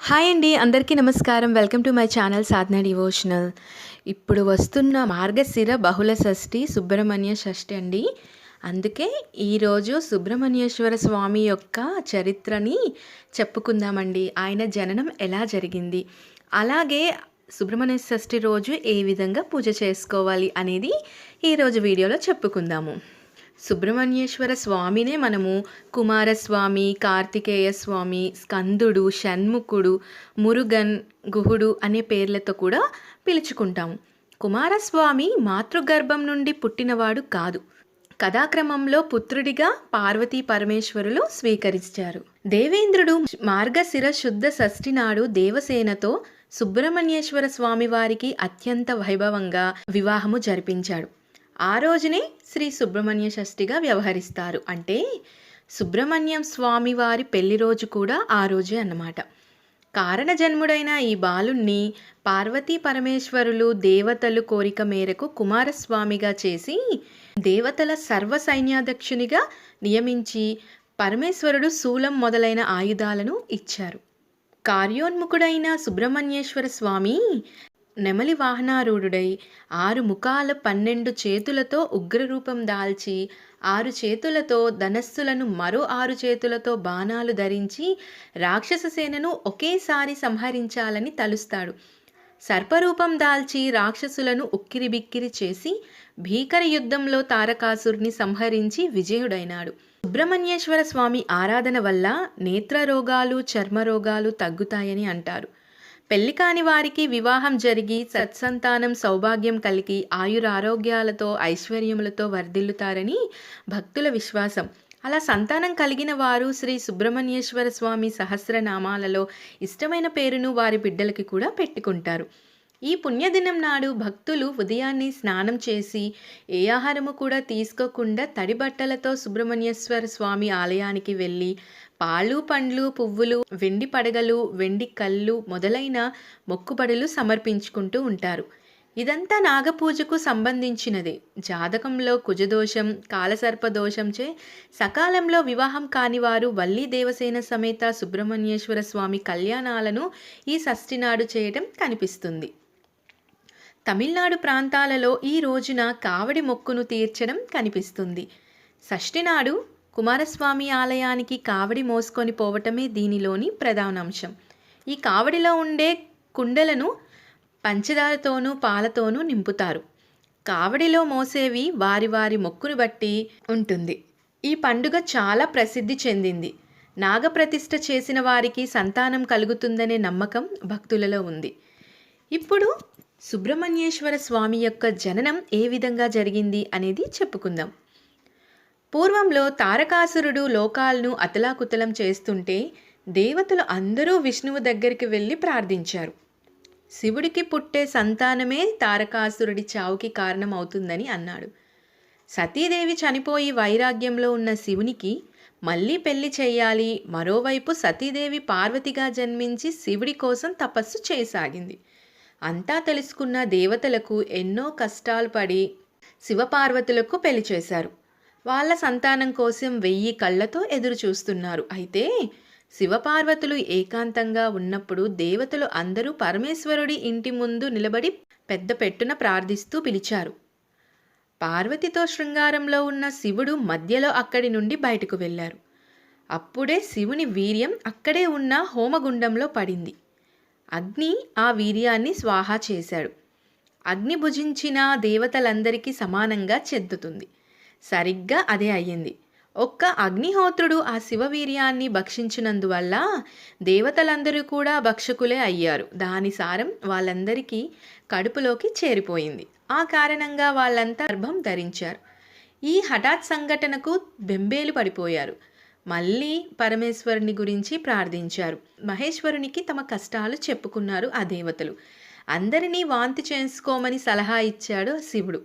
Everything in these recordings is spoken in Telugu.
హాయ్ అండి అందరికీ నమస్కారం. Welcome to my channel Sadhana devotional. ఇప్పుడు వస్తున్న మార్గశిర బహుళ షష్ఠి సుబ్రహ్మణ్య షష్ఠి అండి. అందుకే ఈరోజు సుబ్రహ్మణ్యేశ్వర స్వామి యొక్క చరిత్రని చెప్పుకుందామండి. ఆయన జననం ఎలా జరిగింది? అలాగే సుబ్రహ్మణ్య షష్ఠి రోజు ఏ విధంగా పూజ చేసుకోవాలి అనేది ఈరోజు వీడియోలో చెప్పుకుందాము. సుబ్రహ్మణ్యేశ్వర స్వామినే మనము. కుమారస్వామి కార్తికేయ స్వామి స్కందుడు షణ్ముఖుడు మురుగన్ గుహుడు అనే పేర్లతో కూడా పిలుచుకుంటాము కుమారస్వామి మాతృగర్భం నుండి పుట్టినవాడు కాదు. కథాక్రమంలో పుత్రుడిగా పార్వతీ పరమేశ్వరులు స్వీకరించారు. దేవేంద్రుడు మార్గశిర శుద్ధ షష్ఠి నాడు దేవసేనతో సుబ్రహ్మణ్యేశ్వర స్వామి వారికి అత్యంత వైభవంగా వివాహము జరిపించాడు. ఆ రోజునే శ్రీ సుబ్రహ్మణ్య షష్ఠిగా వ్యవహరిస్తారు. అంటే సుబ్రహ్మణ్యం స్వామి వారి పెళ్ళి రోజు కూడా ఆ రోజే అన్నమాట. కారణ జన్ముడైన ఈ బాలుణ్ణి పార్వతీ పరమేశ్వరులు దేవతలు కోరిక మేరకు కుమారస్వామిగా చేసి దేవతల సర్వ సైన్యాధ్యక్షునిగా నియమించి పరమేశ్వరుడు శూలం మొదలైన ఆయుధాలను ఇచ్చారు. కార్యోన్ముఖుడైన సుబ్రహ్మణ్యేశ్వర స్వామి నెమలి వాహనారూఢుడై ఆరు ముఖాల పన్నెండు చేతులతో ఉగ్రరూపం దాల్చి ఆరు చేతులతో ధనస్సులను మరో ఆరు చేతులతో బాణాలు ధరించి రాక్షస సేనను ఒకేసారి సంహరించాలని తలుస్తాడు. సర్పరూపం దాల్చి రాక్షసులను ఉక్కిరిబిక్కిరి చేసి భీకర యుద్ధంలో తారకాసుర్ని సంహరించి విజయుడైనాడు. సుబ్రహ్మణ్యేశ్వర స్వామి ఆరాధన వల్ల నేత్ర రోగాలు చర్మ రోగాలు తగ్గుతాయని అంటారు. పెళ్ళి కాని వారికి వివాహం జరిగి సత్సంతానం సౌభాగ్యం కలిగి ఆయురారోగ్యాలతో ఐశ్వర్యములతో వర్ధిల్లుతారని భక్తుల విశ్వాసం. అలా సంతానం కలిగిన వారు శ్రీ సుబ్రహ్మణ్యేశ్వర స్వామి సహస్రనామాలలో ఇష్టమైన పేరును వారి బిడ్డలకి కూడా పెట్టుకుంటారు. ఈ పుణ్యదినం నాడు భక్తులు ఉదయాన్నే స్నానం చేసి ఏ ఆహారము కూడా తీసుకోకుండా తడి బట్టలతో సుబ్రహ్మణ్యేశ్వర స్వామి ఆలయానికి వెళ్ళి పాలు పండ్లు పువ్వులు వెండి పడగలు వెండి కళ్ళు మొదలైన మొక్కుబడులు సమర్పించుకుంటూ ఉంటారు. ఇదంతా నాగపూజకు సంబంధించినదే. జాతకంలో కుజదోషం కాలసర్పదోషంచే సకాలంలో వివాహం కానివారు వల్లి దేవసేన సమేత సుబ్రహ్మణ్యేశ్వర స్వామి కళ్యాణాలను ఈ షష్ఠి నాడు చేయటం కనిపిస్తుంది. తమిళనాడు ప్రాంతాలలో ఈ రోజున కావడి మొక్కును తీర్చడం కనిపిస్తుంది. షష్ఠి నాడు కుమారస్వామి ఆలయానికి కావడి మోసుకొని పోవటమే దీనిలోని ప్రధానాంశం. ఈ కావడిలో ఉండే కుండలను పంచదారతోనూ పాలతోనూ నింపుతారు. కావడిలో మోసేవి వారి వారి మొక్కును బట్టి ఉంటుంది. ఈ పండుగ చాలా ప్రసిద్ధి చెందింది. నాగప్రతిష్ఠ చేసిన వారికి సంతానం కలుగుతుందనే నమ్మకం భక్తులలో ఉంది. ఇప్పుడు సుబ్రహ్మణ్యేశ్వర స్వామి యొక్క జననం ఏ విధంగా జరిగింది అనేది చెప్పుకుందాం. పూర్వంలో తారకాసురుడు లోకాలను అతలాకుతలం చేస్తుంటే దేవతలు అందరూ విష్ణువు దగ్గరికి వెళ్ళి ప్రార్థించారు. శివుడికి పుట్టే సంతానమే తారకాసురుడి చావుకి కారణం అవుతుందని అన్నాడు. సతీదేవి చనిపోయి వైరాగ్యంలో ఉన్న శివునికి మళ్ళీ పెళ్ళి చేయాలి మరోవైపు సతీదేవి పార్వతిగా జన్మించి శివుడి కోసం తపస్సు చేయసాగింది. అంతా తెలుసుకున్న దేవతలకు ఎన్నో కష్టాలు పడి శివపార్వతులకు పెళ్ళి చేశారు. వాళ్ళ సంతానం కోసం వెయ్యి కళ్ళతో ఎదురు చూస్తున్నారు. అయితే శివపార్వతులు ఏకాంతంగా ఉన్నప్పుడు దేవతలు అందరూ పరమేశ్వరుడి ఇంటి ముందు నిలబడి పెద్ద పెట్టున ప్రార్థిస్తూ పిలిచారు. పార్వతితో శృంగారంలో ఉన్న శివుడు మధ్యలో అక్కడి నుండి బయటకు వెళ్ళారు. అప్పుడే శివుని వీర్యం అక్కడే ఉన్న హోమగుండంలో పడింది. అగ్ని ఆ వీర్యాన్ని స్వాహా చేశాడు. అగ్ని భుజించిన దేవతలందరికీ సమానంగా చెద్దుతుంది. సరిగ్గా అదే అయ్యింది. ఒక్క అగ్నిహోత్రుడు ఆ శివవీర్యాన్ని భక్షించినందువల్ల దేవతలందరూ కూడా భక్షకులే అయ్యారు. దాని సారం వాళ్ళందరికీ కడుపులోకి చేరిపోయింది. ఆ కారణంగా వాళ్ళంతా గర్భం ధరించారు. ఈ హఠాత్ సంఘటనకు బెంబేలు పడిపోయారు. మళ్ళీ పరమేశ్వరుని గురించి ప్రార్థించారు. మహేశ్వరునికి తమ కష్టాలు చెప్పుకున్నారు ఆ దేవతలు. అందరినీ వాంతి చేసుకోమని సలహా ఇచ్చాడు శివుడు.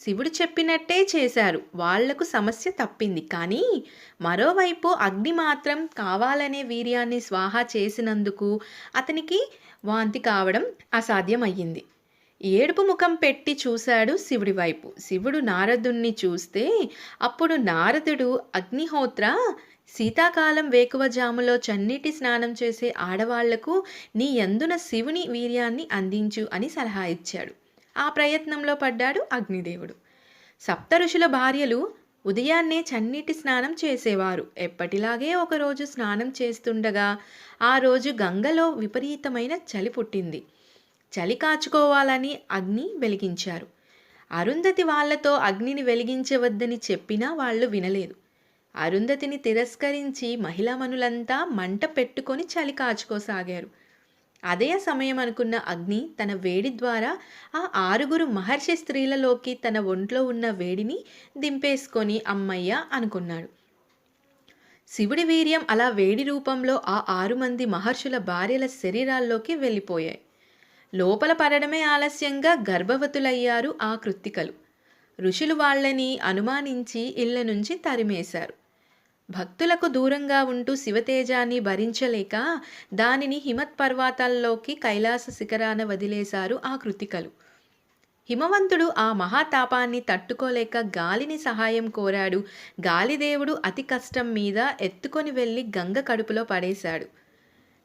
శివుడు చెప్పినట్టే చేశారు. వాళ్ళకు సమస్య తప్పింది. కానీ మరోవైపు అగ్ని మాత్రం కావాలనే వీర్యాన్ని స్వాహా చేసినందుకు అతనికి వాంతి కావడం అసాధ్యం అయ్యింది ఏడుపు ముఖం పెట్టి చూశాడు శివుడి వైపు. శివుడు నారదుణ్ణి చూస్తే అప్పుడు నారదుడు అగ్నిహోత్ర శీతాకాలం వేకువజాములో చన్నీటి స్నానం చేసే ఆడవాళ్ళకు నీ ఎందున శివుని వీర్యాన్ని అందించు అని సలహా ఇచ్చాడు. ఆ ప్రయత్నంలో పడ్డాడు అగ్నిదేవుడు. సప్త ఋషుల భార్యలు ఉదయాన్నే చన్నీటి స్నానం చేసేవారు. ఎప్పటిలాగే ఒకరోజు స్నానం చేస్తుండగా ఆ రోజు గంగలో విపరీతమైన చలి పుట్టింది. చలి కాచుకోవాలని అగ్ని వెలిగించారు. అరుంధతి వాళ్ళతో అగ్నిని వెలిగించవద్దని చెప్పినా వాళ్ళు వినలేదు. అరుంధతిని తిరస్కరించి మహిళామణులంతా మంట పెట్టుకొని చలి కాచుకోసాగారు. అదే సమయం అనుకున్న అగ్ని తన వేడి ద్వారా ఆ ఆరుగురు మహర్షి స్త్రీలలోకి తన ఒంట్లో ఉన్న వేడిని దింపేసుకొని అమ్మయ్య అనుకున్నాడు. శివుడి వీర్యం అలా వేడి రూపంలో ఆ ఆరు మంది మహర్షుల భార్యల శరీరాల్లోకి వెళ్ళిపోయాయి. లోపల పడడమే ఆలస్యంగా గర్భవతులయ్యారు ఆ కృత్తికలు. ఋషులు వాళ్ళని అనుమానించి ఇళ్ళ నుంచి తరిమేశారు. భక్తులకు దూరంగా ఉంటూ శివతేజాన్ని భరించలేక దానిని హిమత్ పర్వతాల్లోకి కైలాస శిఖరాన వదిలేశారు ఆ కృతికలు. హిమవంతుడు ఆ మహాతాపాన్ని తట్టుకోలేక గాలిని సహాయం కోరాడు. గాలిదేవుడు అతి కష్టం మీద ఎత్తుకొని వెళ్ళి గంగ కడుపులో పడేశాడు.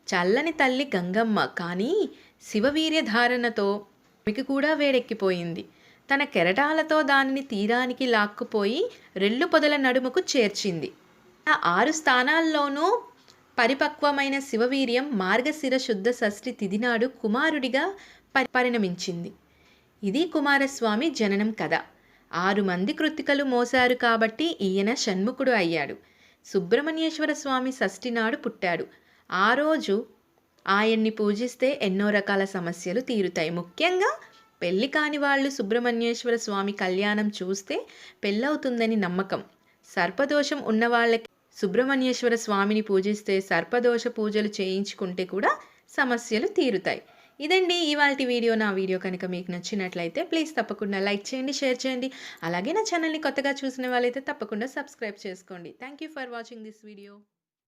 చల్లని తల్లి గంగమ్మ కానీ శివవీర్యధారణతో మీకు కూడా వేడెక్కిపోయింది. తన కెరటాలతో దానిని తీరానికి లాక్కుపోయి రెల్లు పొదల నడుముకు చేర్చింది. ఆరు స్థానాల్లోనూ పరిపక్వమైన శివవీర్యం మార్గశిర శుద్ధ షష్ఠి తిథినాడు కుమారుడిగా పరి పరిణమించింది. ఇది కుమారస్వామి జననం కథ. ఆరు మంది కృతికలు మోసారు కాబట్టి ఈయన షణ్ముఖుడు అయ్యాడు. సుబ్రహ్మణ్యేశ్వర స్వామి షష్ఠి నాడు పుట్టాడు. ఆ రోజు ఆయన్ని పూజిస్తే ఎన్నో రకాల సమస్యలు తీరుతాయి. ముఖ్యంగా పెళ్ళి కాని వాళ్ళు సుబ్రహ్మణ్యేశ్వర స్వామి కళ్యాణం చూస్తే పెళ్ళవుతుందని నమ్మకం. సర్పదోషం ఉన్న వాళ్ళకి సుబ్రహ్మణ్యేశ్వర స్వామిని పూజిస్తే సర్పదోష పూజలు చేయించుకుంటే కూడా సమస్యలు తీరుతాయి. ఇదండి ఇవాళ వీడియో. నా వీడియో కనుక మీకు నచ్చినట్లయితే ప్లీజ్ తప్పకుండా లైక్ చేయండి షేర్ చేయండి. అలాగే నా ఛానల్ని కొత్తగా చూసిన వాళ్ళైతే తప్పకుండా సబ్స్క్రైబ్ చేసుకోండి. Thank you for watching this video.